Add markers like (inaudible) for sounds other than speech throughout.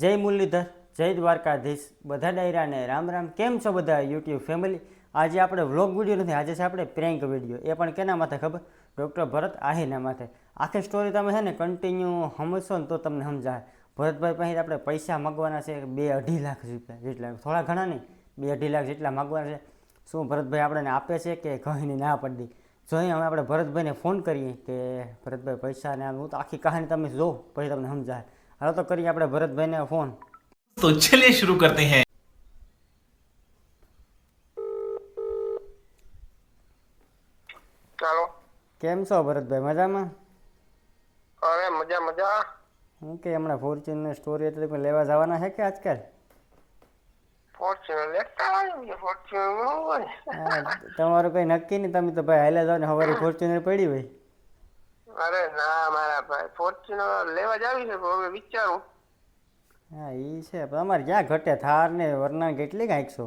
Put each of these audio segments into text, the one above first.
જય મુરલીધર, જય દ્વારકાધીશ. બધા ડાયરાને રામ રામ. કેમ છો બધા યુટ્યુબ ફેમિલી? આજે આપણે વ્લોગ વીડિયો નથી, આજે છે આપણે પ્રેન્ક વીડિયો. એ પણ કેના માથે ખબર? ડૉક્ટર ભરત આહીના માથે. આખી સ્ટોરી તમે છે ને કન્ટિન્યુ સમજશો ને તો તમને સમજાય ભરતભાઈ પાસે આપણે પૈસા માગવાના છે બે અઢી લાખ રૂપિયા જેટલા. થોડા ઘણા નહીં, બે અઢી લાખ જેટલા માગવાના છે. શું ભરતભાઈ આપણને આપે છે કે કહીને ના પડી? જોઈએ હવે આપણે ભરતભાઈને ફોન કરીએ કે ભરતભાઈ પૈસા ને હું તો આખી કહાની તમે જો, પછી તમને સમજાય હાલો તો કરીએ આપણે ભરતભાઈને ફોન. તો ચલીએ શરૂ કરતે હૈ. ચાલો. કેમ છો ભરતભાઈ મજામાં? અરે મજા મજા. હું કે હમણાં ફોર્ચ્યુન ફોર્ચ્યુનર સ્ટોરી એટલે કોઈ લેવા જવાના હે કે આજકાલ? ફોર્ચ્યુનર લેતા આવ્યો ફોર્ચ્યુનર તમારું કઈ નક્કી નહીં તમે તો ભાઈ હાલ્યા જાવ ને સવારે ફોર્ચ્યુનર પડી ભાઈ અરે ના મારા ભાઈ. ફોર્ચ્યુનર લેવા જ આવી છે હવે વિચારું. હા એ છે. પણ અમારે ક્યાં ઘટે? થાર ને વરના કેટલી કાંઈક છો?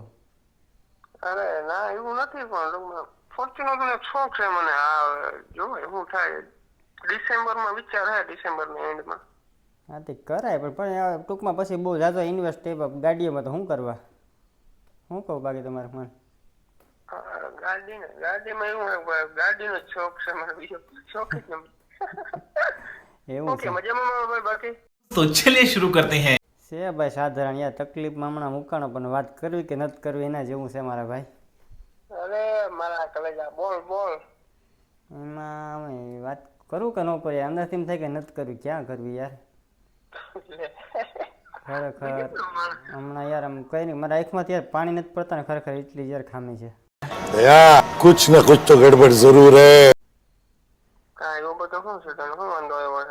અરે ના એવું નથી પણ ફોર્ચ્યુનર નો શોખ છે મને. આ જો એવું થાય. ડિસેમ્બરમાં વિચાર હે ડિસેમ્બર એન્ડમાં. એન્ડમાં હા તે કરાય પણ પણ ટૂંકમાં પછી બહુ જાજો ઇન્વેસ્ટ થઈ ગાડીઓમાં તો શું કરવા? શું કહું બાકી તમારે મન? ગાડી ને ગાડીમાં એવું ગાડીનો શોખ છે મને બીજો. શોખ જ નથી એવું ઓકે છે મજામાં મારા ભાઈ બાકી तो चलिए शुरू करते हैं છે ભાઈ સાધારણ યાર તકલીફમાં હમણાં મુકાણો પણ વાત કરવી કે નથી કરવી એના જેવું છે મારા ભાઈ અરે મારા કલેજા બોલ બોલ એમાં અમે વાત કરું કે ન કરું યાર અંદરથી એમ થાય કે નથી કરવી ક્યાં કરવી યાર ખરેખર હમણાં યાર આમ કઈ નહીં મારા આંખમાંથી યાર પાણી નથી પડતા ને ખરેખર એટલી યાર ખામી છે भैया कुछ न कुछ तो गड़बड़ जरूर है શું છે તને શું વાંધો આવ્યો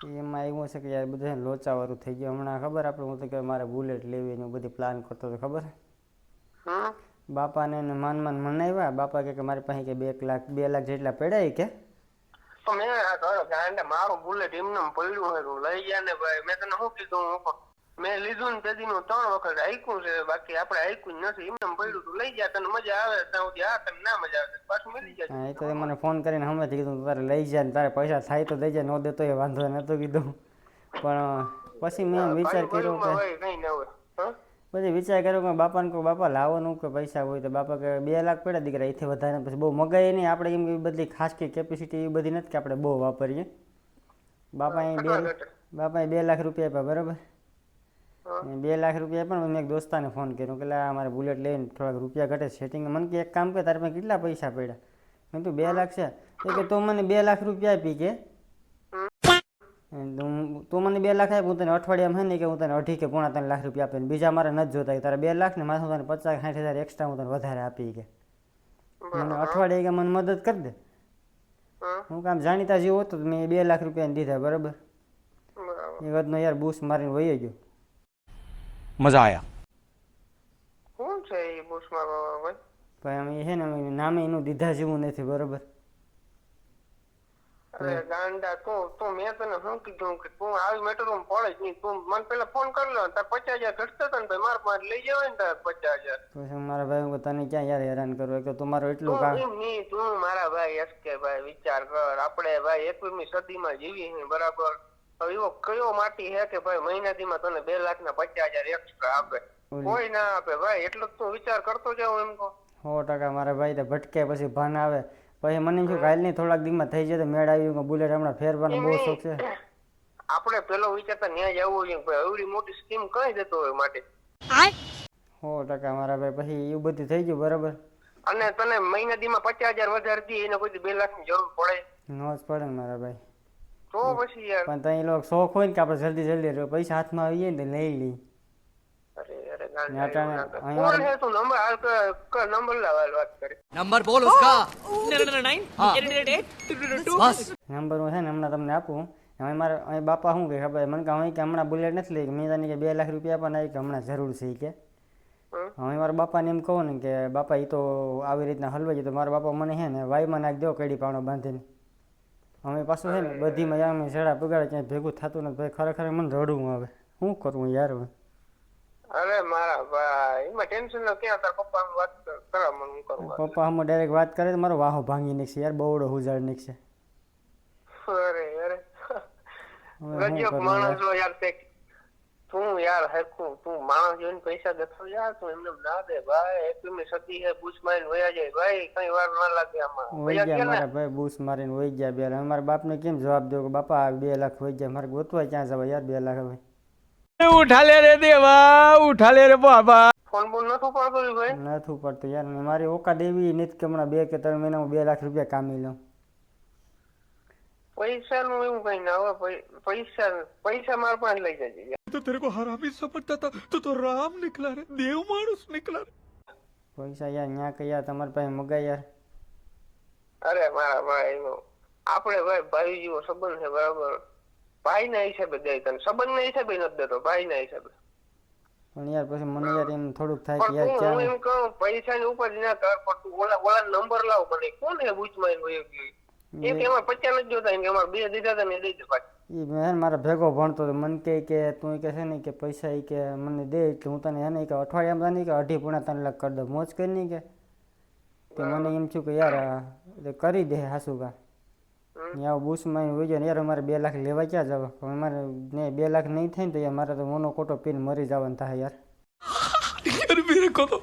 છે એમાં એવું છે કે યાર બધું લોચાવાળું થઈ ગયું હમણાં ખબર આપણે હું તો કે મારે બુલેટ લેવી ને બધી પ્લાન કરતો હતો ખબર બાપાને એને માન માન મનાવ્યા બાપા કે મારી પાસે કે બે લાખ બે લાખ જેટલા પડ્યા કે તો મેં મારું બુલેટ એમને એમ પડ્યું હોય તું લઈ ગયા ને ભાઈ મેં તને શું કીધું મેં લીધું ને તેદીનું ત્રણ વખત આયકું છે બાકી આપણે આયકું જ નથી એમને એમ પડ્યું તું લઈ ગયા તને મજા આવે ત્યાં સુધી હા તને ના મજા આવે તો પાછું મળી જાય હા એ તો એ મને ફોન કરીને હમણાંથી કીધું તારે લઈ જાય ને તારે પૈસા થાય તો દઈ જાય ન દેતો એ વાંધો નહોતું કીધું પણ પછી મેં એમ વિચાર કર્યો કે ભાઈ કઈ ના હોય હા પછી વિચાર કર્યો કે બાપાને કહું બાપા લાવવાનું કે પૈસા હોય તો બાપા કે બે લાખ પડ્યા દીકરા એથી વધારે પછી બહુ મગાઈ નહીં આપણે એમ એવી બધી ખાસ કે કેપેસિટી એવી બધી નથી કે આપણે બહુ વાપરીએ બાપા અહીં બે બાપાએ બે લાખ રૂપિયા આપ્યા બરાબર અને બે લાખ રૂપિયા પણ મેં એક દોસ્તાને ફોન કર્યો. કે અમારે બુલેટ લઈને થોડાક રૂપિયા ઘટે સેટિંગ મને કે એક કામ કે તારે કેટલા પૈસા પડ્યા? મેં તું બે લાખ છે. એ કે તું મને બે લાખ રૂપિયા આપી કે. તું- તું મને બે લાખ આપ હું તને અઠવાડિયામાં હે ને કે હું તને અઢી કે પોણા ત્રણ લાખ રૂપિયા આપીને બીજા મારે નથી જોતા તારે બે લાખ ને હું તને પચાસ સાઠ હજાર એક્સ્ટ્રા હું તને વધારે આપી કે. મને અઠવાડિયે કે મને મદદ કરી દે. હું. કામ જાણીતા જેવું હતું તો મેં બે લાખ રૂપિયા દીધા બરાબર? બરાબર. એ વધનો યાર બૂસ મારીને વહી ગયો. મજા આયા. કોણ છે એ બુશમાં ભાઈ? ભાઈ અમે છે ને અમે નામે એનું દીધા જેવું નથી બરોબર? અરે ગાંડા તું તું મેં તને શું કીધું કે તું આવી મેટરમાં પડે જ નહીં. તું મને પેલા ફોન કરી લો તાર પચાસ હજાર ઘટતા તને ભાઈ મારા પાસે લઈ જવાય ને તાર પચાસ હજાર. પછી મારા ભાઈ તને ક્યાં યાર હેરાન કરવા? કે તમારો એટલું કામ નહીં તું મારા ભાઈ એસ કે ભાઈ વિચાર કર. આપણે ભાઈ એકવીસમી સદીમાં જીવી બરાબર? હવે એવો કયો માટી હે કે ભાઈ મહિના દીમાં તને બે લાખ ના પચાસ હજાર એક્સ્ટ્રા આપે? કોઈ ના આપે ભાઈ એટલો જ તું વિચાર કરતો જાવ એમ કહો. સો ટકા મારા ભાઈ તો ભટકે પછી ભાન આવે. પછી મને શું થયું કાલ નહીં થોડાક દીમાં થઈ જાય તો મેળ આવી કે બુલેટ હમણાં ફેરવાનો બહુ શોખ છે. આપણે પેલો વિચારતા ન્યાય જવું જોઈએ. ભાઈ એવડી મોટી સ્કીમ કઈ દેતો હોય માટે. સો ટકા મારા ભાઈ પછી એવું બધું થઈ ગયું બરાબર. અને તને મહિના દીમાં પચાસ હજાર વધારે દી એને કોઈ બે લાખની જરૂર પડે? નો જ પડે મારા ભાઈ. તો પછી યાર. પણ તઈ લોકો શોખ હોય ને કે આપણે જલ્દી જલ્દી પૈસા હાથમાં આવી જાય ને લઈ લઈ નંબર નંબર છે ને હમણાં તમને આપું. હવે મારે બાપા શું કે ખબર? મને કે હું કે હમણાં બુલેટ નથી લઈ. મેં તને કે બે લાખ રૂપિયા પણ આવી કે હમણાં જરૂર છે કે. હવે મારા બાપા ને એમ કહું ને કે બાપા એ તો આવી રીતના હલવાઈ તો મારા બાપા મને હે ને વાયમાં નાખ દો કડી પાણો બાંધીને. હવે પાછું છે ને બધીમાં યાર અમે જડા પગાડે ક્યાંય ભેગું થતું નથી. ભાઈ ખરેખર મને રડવું આવે. શું કરવું યાર હવે? અરે મારા ભાઈ એમાં ટેન્શન ન ક્યાં? તાર પપ્પા વાત કર- કરા મને હું કરું પપ્પા હમ ડાયરેક્ટ વાત કરે તો મારો વાહો ભાંગી નીકળશે યાર બહુડો હુજાડ નીકળશે અરે અરે. કરું માણસ યાર? તે તું યાર હરખું તું માણસ જોઈને પૈસા ગથો યાર તું એમને ના દે ભાઈ એકમી સતી હે બૂસ મારી વયા જાય ભાઈ કઈ વાર ના લાગે આમાં. વયા ગયા મારા ભાઈ બૂસ મારીને વઈ ગયા બે લાખ. અમારા બાપને કેમ જવાબ દો કે બાપા બે લાખ વઈ ગયા. મારે ગોતવા ક્યાં જવા? યાર બે લાખ ભાઈ ઉઠા લે રે દેવા ઉઠા લે રે બાબા. ફોન બોલ નથી પડતો ભાઈ? નથી પડતો યાર. મારી ઓકાદ દેવી નથી કે હમણાં બે કે ત્રણ મહિનામાં બે લાખ રૂપિયા કામી લઉં. પૈસા નું એવું કઈ ના હોય પૈ- પૈસા પૈસા મારા પાસે લઈ જજે યાર. तो तेरे को हरामी समझता था तो तो राम निकला रे देव मानुस निकला रे પૈસા યાર ન્યા કે યાર તમારી પાસે મગાય યાર અરે મારા ભાઈ એનો આપણે ભાઈ ભાઈ જેવો સંબંધ છે બરાબર ભાઈ ના હિસાબે દે તને સંબંધ ના હિસાબે નથી દેતો ભાઈ ના હિસાબે પણ યાર પછી મને યાર એમ થોડુંક થાય કે પણ યાર તું હું ક્યાં એમ કહું પૈસા ની ઉપર ના કર પણ તું ઓલા ઓલા નંબર લાવ મને કોણ હે બુચમાં વયો ગયો એક એમાં પચાસ નથી જોતા એમ કે અમારે બે દીધા હતા ને દઈ દે પાછા એ મેં હે ને મારા ભેગો ભણતો તો મને કહે કે તું કે છે ને કે પૈસા ઈ કે મને દે એટલે હું તને હે ને ઈ કે અઠવાડિયામાં તને ઈ કે અઢી પૂણા ત્રણ લાખ કરી દઉં મોજ કરી નહીં કે કે મને એમ થયું કે યાર આ એટલે કરી દે હાસુ કા યાર બુસમાં હોય જાય ને યાર અમારે બે લાખ લેવા ક્યાં જવા હવે મારે ને બે લાખ નહીં થાય ને તો યાર મારે તો મોનો કોટો પીને મરી જવાનું થાય યાર यार मेरे को तो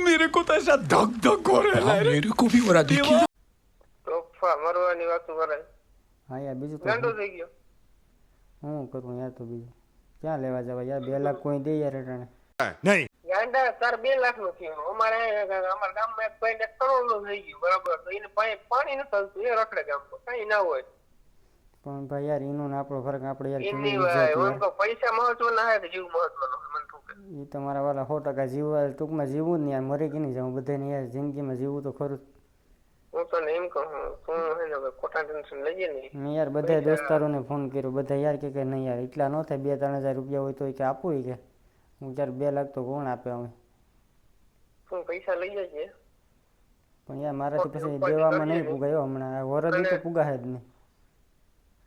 मेरे को तो ऐसा धक धक हो रहा है मेरे को भी हो रहा देखिए મરવાની વાતો કરે હા યાર બીજું તો ગાંડો થઈ ગયો. હું કરું યાર તો બીજું. ક્યાં લેવા જવા યાર? બે લાખ કોઈ દે યાર અટાણે. નહીં. ગાંડા તાર બે લાખ નો થયો. અમારે અમારા ગામમાં એક ભાઈ કરોડ નો થઈ ગયું બરાબર. તો એને પાણી પાણી નથી થતું એ રખડે ગામમાં કઈ ના હોય. પણ ભાઈ યાર એનો ને આપણો ફરક આપણે યાર કેવી રીતે પૈસા મહત્વના હે જીવ મહત્વનો એ તમારા મારા વાલા સો ટકા જીવવા ટૂંકમાં જીવવું જ નહીં. યાર મરી કે નહીં જાઉં બધાને યાર જિંદગીમાં જીવવું તો ખરું. હું તને એમ કહું તું હે ને ખોટા ટેન્શન લઈએ ને. યાર બધા દોસ્તારોને ફોન કર્યો બધા યાર કે કે નહીં યાર એટલા ન થાય બે ત્રણ હજાર રૂપિયા હોય તો કે આપું કે. હું યાર બે લાખ તો કોણ આપે અમે તું પૈસા લઈ જજે. પણ યાર મારાથી પછી દેવામાં નહીં પુગાયો હમણાં. વરદી તો પુગાય જ નહીં.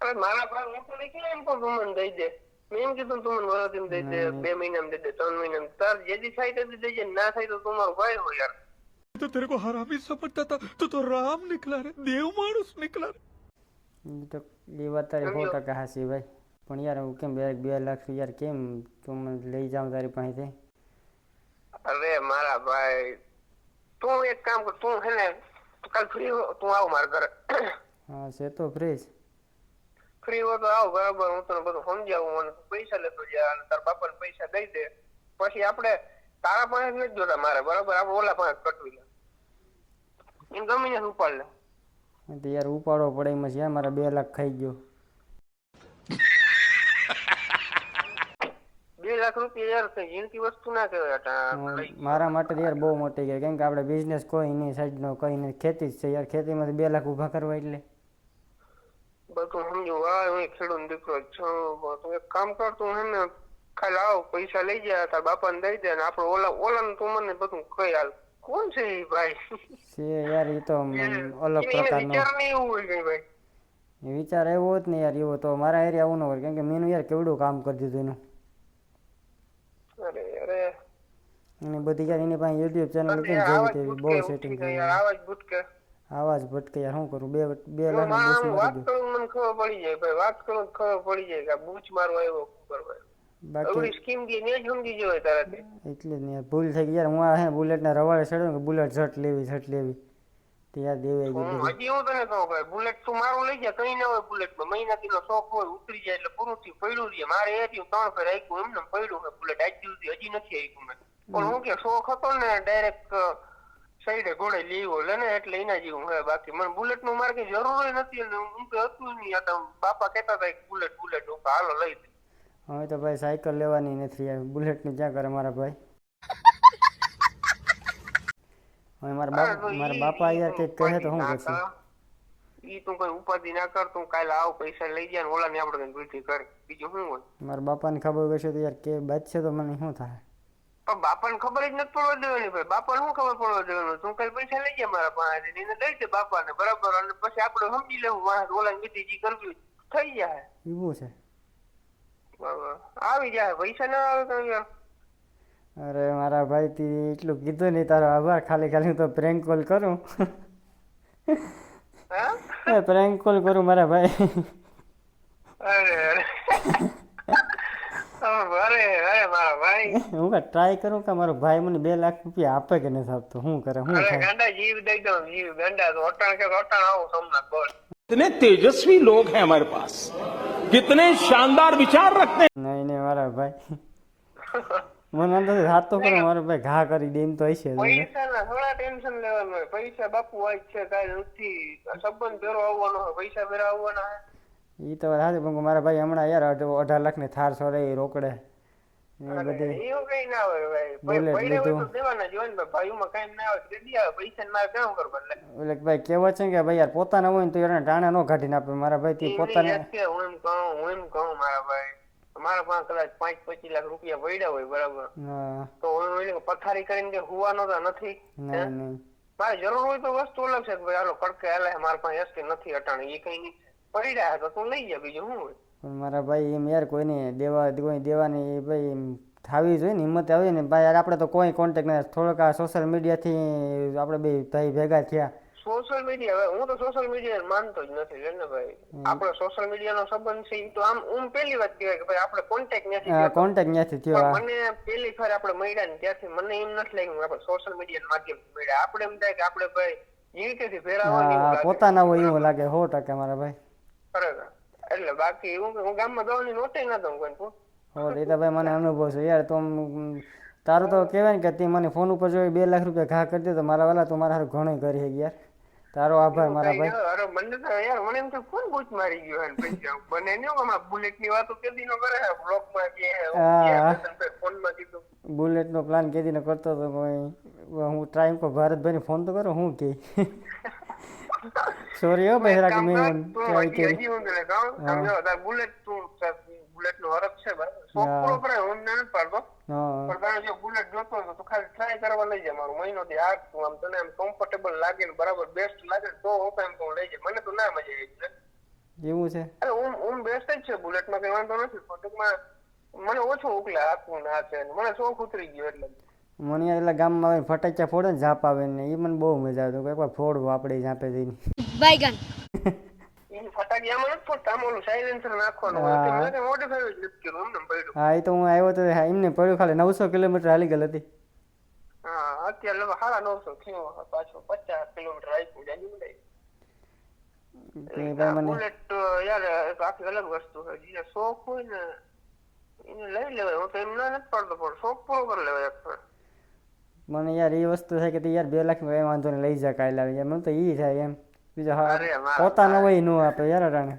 અરે મારા ભાઈ હું તો નહીં એમ કહું તું મને દઈ દે. મેં એમ કીધું તું મને વરદીમાં દઈ દે બે મહિનામાં દઈ દે ત્રણ મહિનામાં. તાર જેથી થાય તે દઈ દે ના થાય તો તું મારો ભાઈ હોય યાર. तो तेरे को हरामी समझता था तो तो राम निकला रे देव मानुस निकला रे ઈ તો એ વાત તારી સો ટકા હાસી ભાઈ પણ યાર હું કેમ બે બે લાખ યાર કેમ તું મને લઈ જાઉં તારી પાસેથી અરે મારા ભાઈ તું એક કામ કર તું હે ને તું કાલ ફ્રી હો તું આવ મારા ઘરે હા છે તો ફ્રીજ ફ્રી હો તો આવ બરાબર હું તને બધું સમજાવું મને પૈસા લેતો જા અને તારા બાપાને પૈસા દઈ દે પછી આપણે તારા પાસે જ નથી જોતા મારે બરાબર આપણે ઓલા પાસે કટવી લે એમ ગમે ને ઉપાડ લે. તો યાર ઉપાડો પડે એમાં છે મારા બે લાખ ખાઈ ગયો. બે લાખ રૂપિયા યાર કઈ જિંદગી વસ્તુ ના કહેવાય મારા માટે યાર બહુ મોટી ગયા કેમ કે આપણે બિઝનેસ કોઈ નહીં સાઈડનો કઈ નહીં ખેતી જ છે યાર ખેતીમાંથી બે લાખ ઊભા કરવા એટલે. બધું સમજો હા હું ખેડૂત દીકરો છું એક કામ કર તું હે ને ખાલી આવ પૈસા લઈ જા તાર બાપાને દઈ દે ને આપણે ઓલા ઓલા તું મને બધું કહી હાલ. કોણ છે એ ભાઈ? છે યાર એ તો (laughs) અલગ પ્રકારનો. વિચાર એવું જ ને યાર એવો તો મારા એરિયા આવું ન હોય કેમ કે મેનું યાર કેવડું કામ કરી દીધું એનું. અરે અરે. એની બધી યાર એની પાસે યુટ્યુબ ચેનલ આવાજ જેવી તેવી બહુ સેટિંગ યાર આવાજ ભૂટકે આવાજ ભટકે યાર શું કરું? બે બે મરી વાત કરું મને ખબર પડી જાય ભાઈ વાત કરું ખબર પડી જાય કે બૂચ મારો આવ્યો ખબર ભાઈ. બાકી સ્કીમ દી ને સમજી જવાય તારાથી એટલે ને ભૂલ થઈ ગઈ. યાર હું આ હે બુલેટના રવાડે ચડ્યો કે બુલેટ ઝટ લેવી ઝટ લેવી. ત્યાં દેવાઈ ગઈ હજી હું તને કહું ભાઈ બુલેટ તું મારું લઈ જા કઈ ના હોય બુલેટમાં. મહિનાથી નો શોખ હોય ઉતરી જાય એટલે પૂરું થયું પડ્યું રહીએ મારે એ થયું ત્રણ ફેર આઈકું એમને પડ્યું કે બુલેટ. આજ સુધી હજી નથી આઈકું મેં પણ હું કે શોખ હતો ને ડાયરેક્ટ સાઈડે ઘોડે લેવો લે ને એટલે એના જેવું હે બાકી. મને બુલેટનું મારે કઈ જરૂર નથી. હું તો હતું નહીં. બાપા કહેતા હતા બુલેટ બુલેટ. હું હાલો લઈ દે હવે તો ભાઈ સાયકલ લેવાની નથી આવી બુલેટની ક્યાં કરે મારા ભાઈ? હવે મારા બાપ મારા બાપા યાર કંઈક કહે તો શું કરશું? ઈ તું કઈ ઉપાધિ ના કર તું કાલે આવ પૈસા લઈ જા ને ઓલા ને આપણે કઈ કર. બીજું શું હોય? મારા બાપાને ખબર હશે તો યાર કે છે તો મને શું થાય? પણ બાપાને ખબર જ નથી પડવા દેવાની ભાઈ. બાપાને શું ખબર પડવા દેવાનું? તું કઈ પૈસા લઈ જા મારા પાસે એને દઈ દે બાપાને બરાબર? અને પછી આપણે સમજી લેવું ઓલા વિધિ જે કરવી થઈ જાય. એવું છે. બરાબર આવી જાય પૈસા ના આવે તો યાર અરે મારા ભાઈ તી એટલું કીધું નહીં તારો આભાર ખાલી ખાલી હું તો પ્રેન્ક કોલ કરું હા એ પ્રેન્ક કોલ કરું મારા ભાઈ અરે અરે અરે અરે મારા ભાઈ હું કાંઈ ટ્રાય કરું કે મારો ભાઈ મને બે લાખ રૂપિયા આપે કે નથી આપતો શું કરે શું અરે થાય ગાંડા જીવ દઈ દઉં જીવ ગાંડા તો અટાણ કે અટાણ આવું સોમનાથ બોલ कितने तेजस्वी लोग हैं हमारे पास कितने शानदार विचार रखते हैं નહીં નહીં મારા ભાઈ મને અંદર હાથ તો કરો મારો ભાઈ ઘા કરી દે એમ તો હશે જ હવે. પૈસા ના થોડા ટેન્શન લેવાનું હોય પૈસા બાપુ હોય જ છે કાંઈ નથી સંબંધ ભેરો આવવાનો હોય પૈસા ભેરા આવવાના હોય ઈ તો વાત સાચી પણ મારા ભાઈ હમણાં યાર અઢ- અઢાર લાખ ની થાર સોરે ઈ રોકડે ભાઈ. Bullet પૈડે હોય તો લીધું. દેવાના જ હોય ને ભાઈ. ભાઈઓમાં કઈ ના હોય ક્રેડિટ આવે. પૈસા મારે કેમ કરવા એટલે એટલે કે ભાઈ કહેવત છે કે ભાઈ યાર પોતાના હોય તો યાર ટાણા નો મારા ભાઈ તે પોતાને હું એમ કહું હું એમ કહું મારા ભાઈ. મારા પાસે કદાચ પાંચ પચીસ લાખ રૂપિયા પડ્યા હોય બરાબર. તો હું પથારી કરીને કે હુવાનો તો નથી. મારે જરૂર હોય તો વસ્તુ અલગ છે કે ભાઈ હાલો કડકે હાલે મારા પાસે એસટી નથી અટાણે. એ કઈ નહીં. પડ્યા તો તું લઈ જા બીજું શું હોય? પણ મારા ભાઈ એમ યાર કોઈને દેવા કોઈ દેવાની ભાઈ એમ થાવી જોઈએ ને હિંમત આવી ને ભાઈ યાર આપણે તો કોઈ કોન્ટેક્ટ નહીં થોડોક આ સોશિયલ મીડિયાથી આપણે બે ભાઈ ભેગા થયા. સોશિયલ મીડિયા હવે હું તો સોશિયલ મીડિયા માનતો જ નથી ને ભાઈ? આપણો સોશિયલ મીડિયા નો સંબંધ છે ઈ તો આમ હું પહેલી વાત કહેવાય કે ભાઈ આપણે કોન્ટેક્ટ નથી. કોન્ટેક્ટ નથી થયો મને પહેલી ફેર આપણે મળ્યા ને ત્યારથી મને એમ નથી લાગ્યું આપણે સોશિયલ મીડિયા માધ્યમથી મળ્યા. આપણે એમ થાય કે આપણે ભાઈ. પોતાના હોય એવું લાગે સો ટકા મારા ભાઈ. ખરેખર એટલે બાકી હું હું ગામમાં દવાની નોટે નતો હું કોઈ. હો એ તો ભાઈ મને અનુભવ છે. યાર તો તારું તો કહેવાય ને કે તે મને ફોન ઉપર જોઈ બે લાખ રૂપિયા ઘા કરી દે તો મારા વાલા તું મારા હારું ઘણું કરી હે યાર. તારો આભાર મારા ભાઈ. અરે મને તો યાર મને એમ તો કોણ ભૂત મારી ગયો હે ભાઈ બને નહીં આમાં બુલેટની વાતો કે દીનો કરે બ્લોકમાં કે હા. ફોનમાં કીધું. બુલેટનો પ્લાન કેદીનો કરતો તો હું ટ્રાય કો ભારતભાઈને ફોન તો કરો હું કે. સોરી હો ભાઈ કે મેં ટ્રાય કરી હજી હું. તને કહું સમજો તાર બુલેટ તું બુલેટ નો હરક છે બરાબર. શોખ પૂરો કરે હું ને હા. પણ તારે જો બુલેટ જોતો તો ખાલી ટ્રાય કરવા લઈ જા મારું મહિનો થી હાથ તું આમ તને આમ કમ્ફર્ટેબલ લાગે ને બરાબર બેસ્ટ લાગે તો હું તો એમ તો લઈ જા. મને તો ના મજા આવી એવું છે? અરે હું હું બેસ્ટ જ છે બુલેટમાં કઈ વાંધો નથી. પણ ટૂંકમાં મને ઓછો ઉકલા આખું ના છે મને શોખ ઉતરી ગયો એટલે. મને એટલા ગામમાં આવીને ફટાક્યા ફોડે ને ઝાપ આવે ને એ મને બહુ મજા આવે. એકવાર ફોડવું આપણે ઝાપે જઈને. નાખવાનું હા. એ તો હું આવ્યો તો એમને પડ્યું ખાલી નવસો કિલોમીટર હાલી ગયેલ હતી. હા અત્યારે લગભગ નવસો થયો પાછો પચાસ કિલોમીટર આપ્યું જાજી મંડાઈ. તે ભાઈ મને બુલેટ યાર આખી અલગ વસ્તુ છે. શોખ હોય ને એને લઈ લેવાય. હું તો એમ ના નથી પડતો પણ શોખ પૂરો કરી લેવાય એક. મને યાર એ વસ્તુ થાય કે તે યાર બે લાખ કઈ વાંધો ને લઈ જા કાલે આવી મને તો ઈ થાય એમ. બીજો હા પોતાનો હોય નો આપે યાર અટાણે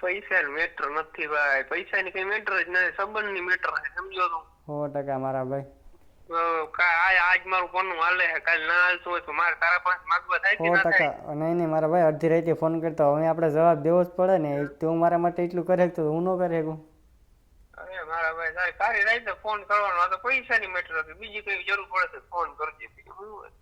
પૈસા મેટર નથી ભાઈ. પૈસા ની કઈ મેટર જ નથી સંબંધની મેટર છે સમજો તો. સો ટકા મારા ભાઈ. આજ મારું પન્નું હાલે કાલ ના હાલતું હોય તો મારે તારા પાસે માગવા થાય કે ના થાય? ટકા. નહીં નહીં મારા ભાઈ અડધી રાતે ફોન કરતો હવે આપણે જવાબ દેવો જ પડે ને. તું હું મારા માટે એટલું કરે તો હું ન કરે અરે મારા ભાઈ તારે તારી રાતે ફોન કરવાનો આ તો પૈસા ની મેટર હતી. બીજી કઈ જરૂર પડે તો ફોન કરજે.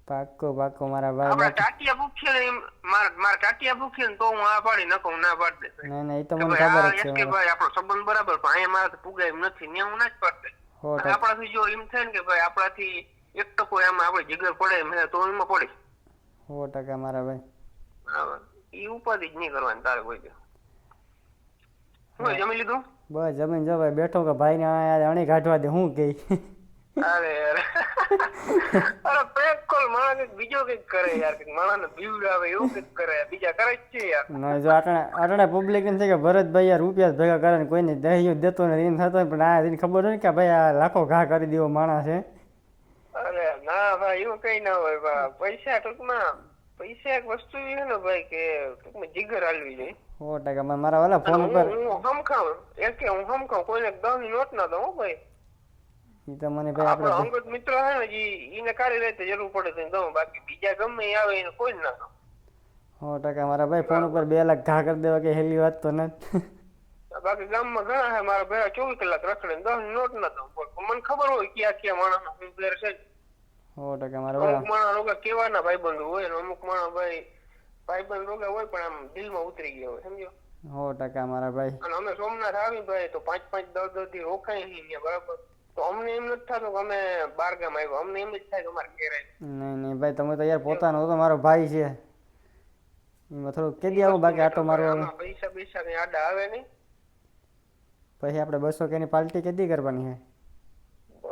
પાક્કો પાક્કો મારા ભાઈ આપણે ટાટિયા ભૂખે ને મારે મારે ટાટિયા ભૂખે ને તો હું આ પાડી નકો ના પાડી દે ના ના એ તો મને ખબર છે કે ભાઈ આપણો સંબંધ બરાબર પણ અહીંયા મારા પુગાય એમ નથી ને હું ના જ પાડી દે આપણાથી જો એમ થાય ને કે ભાઈ આપણાથી એક ટકો એમાં આપણે જીગર પડે એમ તો એમાં પડે સો ટકા મારા ભાઈ. બરાબર. એ ઉપાધિ જ નહીં કરવાની તારે કોઈ હું. જમી લીધું? બસ જમીન જો ભાઈ બેઠો કે ભાઈને આ અણી કાઢવા દે હું કે અરે અરે. અરે prank કોલ માણસ બીજો કંઈક કરે યાર કંઈક માણસને બીવડાવે એવું કંઈક કરે બીજા કરે છે યાર. ના જો આટણે આટણે પબ્લિક ને છે કે ભરતભાઈ યાર રૂપિયા ભેગા કરે ને કોઈને દહીં દેતો નથી એમ થતો પણ આ એને ખબર હોય કે ભાઈ આ લાખો ઘા કરી દેવો માણસ છે અરે ના ભાઈ એવું કઈ ના હોય પૈસા ટૂંકમાં પૈસા એક વસ્તુ એવી છે ને ભાઈ કે ટૂંકમાં જીગર હાલવી જોઈએ. સો ટકા મારા વાલા ફોન ઉપર હું કે હું હમખાઉં કોઈને દસની નોટ ના દઉં ભાઈ. ઈ તો મને ભાઈ આપણો અંગત મિત્ર હે ને જી એને કાઢી રહેતે જરૂર પડે તો દઉં. બાકી બીજા ગમે આવે એને કોઈ ના દઉં. સો ટકા મારા ભાઈ ફોન ઉપર બે લાખ ઘા કરી દેવા કે હેલી વાત તો નથી. બાકી ગામમાં ઘણા હે મારા ભેરા ચોવીસ કલાક રખડે દસની નોટ ના દઉં. મને ખબર હોય ક્યાં ક્યાં માણસ નો ઘેર છે. સો ટકા મારા અમુક માણસ કેવાના ભાઈ બંધુ હોય ને અમુક માણસ ભાઈ ભાઈબંધ રોગા હોય પણ આમ દિલમાં ઉતરી ગયા હોય સમજો? સો ટકા મારા ભાઈ. અને અમે સોમનાથ આવી ભાઈ તો પાંચ પાંચ દસ દસથી રોકાય નહીં ત્યાં બરાબર? તો અમને એમ નથી થતું કે અમે બાર ગામ આવ્યા અમને એમ જ થાય કે અમારે ઘેર આવ્યા. નહીં નહીં ભાઈ તમે તો યાર પોતાનો હતો મારો ભાઈ છે. એમાં થોડું કેદી આવું બાકી આટો મારવા આમાં પૈસા પૈસા કઈ આડા આવે નહીં. પછી આપણે બસો કેની પાર્ટી કેદી કરવાની છે?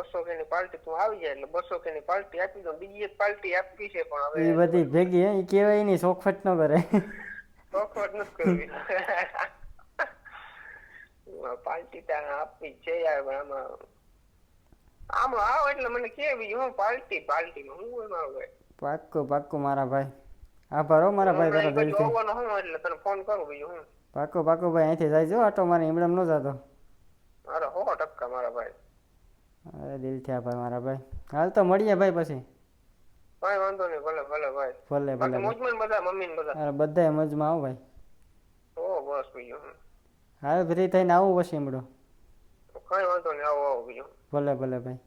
બસો કે ની પાર્ટી તું આવી જાય એટલે બસો કે ની પાર્ટી આપી દઉં બીજી એક પાર્ટી આપી છે પણ એ હવે બધી ભેગી હે એ કહેવાય નહીં ચોખવટ ન કરે. ચોખવટ નથી કરવી. પાર્ટી ત્યાં આપવી છે યાર પણ આમાં આમ આવો એટલે મને કે બીજું હું પાર્ટી પાર્ટી હું એમાં આવે પાક્કો પાક્કો મારા ભાઈ. આભાર હો મારા ભાઈ તારા દિલથી. જોવાનો હું એટલે તને ફોન કરું બીજું હું. પાક્કો પાક્કો ભાઈ અહીંથી જાય જો આટો મારે એમડમ ન જાતો. અરે હો ટક્કા મારા ભાઈ. અરે દિલથી આભાર મારા ભાઈ. હાલ તો મળીએ ભાઈ પછી. ભાઈ વાંધો નહીં ભલે ભલે ભાઈ. ભલે ભલે મોજમાં બધા મમ્મી ને બધા અરે બધાય મજમાં આવો ભાઈ. ઓ બસ બીજું હાલ ફ્રી થઈને આવું પછી એમડો. કઈ વાંધો નહીં આવો આવો બીજું. ભલે ભલે ભાઈ.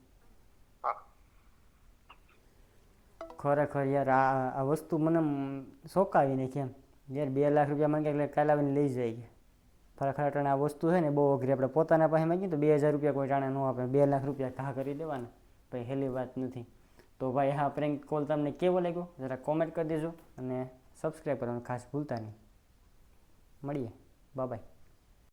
ખરેખર યાર આ વસ્તુ મને મ ચોંકાવી નાખી એમ. યાર બે લાખ રૂપિયા માંગે એટલે કાલે આવીને લઈ જાય. ખરેખર અટાણે આ વસ્તુ છે ને બહુ અઘરી. આપણે પોતાના પાસે માંગીએ તો બે હજાર રૂપિયા કોઈ ટાણે ન આપે. બે લાખ રૂપિયા ઘા કરી દેવાના. ભાઈ હેલી વાત નથી. તો ભાઈ, હા પ્રેન્ક કોલ તમને કેવો લાગ્યો? જરા કોમેન્ટ કરી દેજો અને સબસ્ક્રાઈબ કરવાનું ખાસ ભૂલતા નહીં. મળીએ. બાય